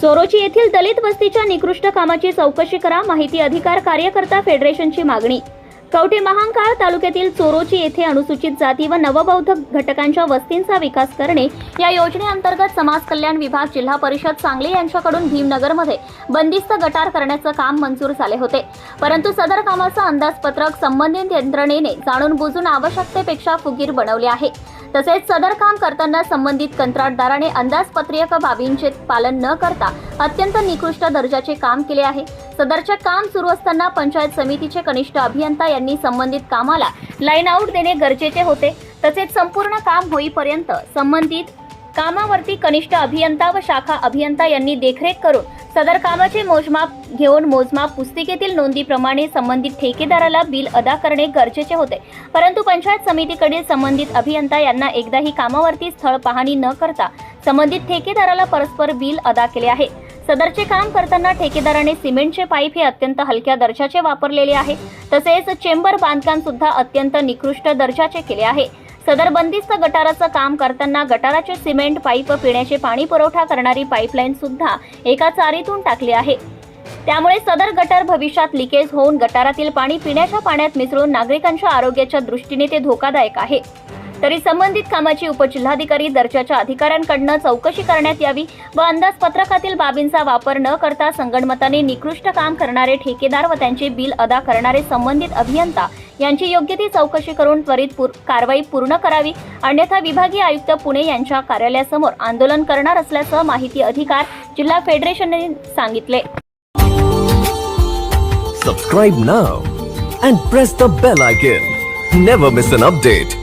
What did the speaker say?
चोरोची येथील दलित वस्तीच्या निकृष्ट कामाची चौकशी करा माहिती अधिकार कार्यकर्ता फेडरेशनची मागणी. कवठे महांकाळ तालुक्यातील चोरोची येथे अनुसूचित जाती व नवबौद्ध घटकांच्या वस्तींचा विकास करणे या योजनेअंतर्गत समाज कल्याण विभाग जिल्हा परिषद सांगली यांच्याकडून भीमनगरमध्ये बंदिस्त गटार करण्याचं काम मंजूर झाले होते. परंतु सदर कामाचं अंदाजपत्रक संबंधित यंत्रणेने जाणून बुजून आवश्यकतेपेक्षा फुगीर बनवले आहे. तसेच सदर काम करताना संबंधित कंत्राटदाराने अंदाजपत्रक बाबींचे पालन न करता अत्यंत निकृष्ट दर्जाचे काम केले आहे. सदरचे काम सुरू असताना पंचायत समितीचे कनिष्ठ अभियंता यांनी संबंधित कामाला लाईन आऊट देणे गरजेचे होते. तसेच संपूर्ण काम होईपर्यंत संबंधित कामावरती कनिष्ठ अभियंता व शाखा अभियंता यांनी देखरेख करून सदर कामाचे मोजमाप घेऊन मोजमाप पुस्तिकेतील नोंदीप्रमाणे संबंधित ठेकेदाराला बिल अदा करणे गरजेचे होते. परंतु पंचायत समितीकडील संबंधित अभियंता यांना एकदाही कामावरती स्थळ पाहणी न करता संबंधित ठेकेदाराला परस्पर बिल अदा केले आहे. सदरचे काम करताना ठेकेदाराने सिमेंटचे पाईप हे अत्यंत हलक्या दर्जाचे वापरलेले आहे. तसेच चेंबर बांधकाम सुद्धा अत्यंत निकृष्ट दर्जाचे केले आहे. सदर बंदिस्त गटाराचं काम करताना गटाराचे सिमेंट पाईप पिण्याचे पाणी पुरवठा करणारी पाईपलाईन सुद्धा एका चारीतून टाकली आहे. त्यामुळे सदर गटार भविष्यात लिकेज होऊन गटारातील पाणी पिण्याच्या पाण्यात मिसळून नागरिकांच्या आरोग्याच्या दृष्टीने ते धोकादायक आहे. तरी संबंधित कामाची उपजिल्हाधिकारी दर्जाच्या अधिकाऱ्यांकडनं चौकशी करण्यात यावी व अंदाजपत्रकातील बाबींचा वापर न करता संगणमताने निकृष्ट काम करणारे ठेकेदार व त्यांचे बिल अदा करणारे संबंधित अभियंता यांची योग्य ती चौकशी करून त्वरित पूर- कारवाई पूर्ण करावी. अन्यथा विभागीय आयुक्त पुणे यांच्या कार्यालयासमोर आंदोलन करणार असल्याचं माहिती अधिकार जिल्हा फेडरेशनने सांगितले. Subscribe now and press the bell icon never miss an update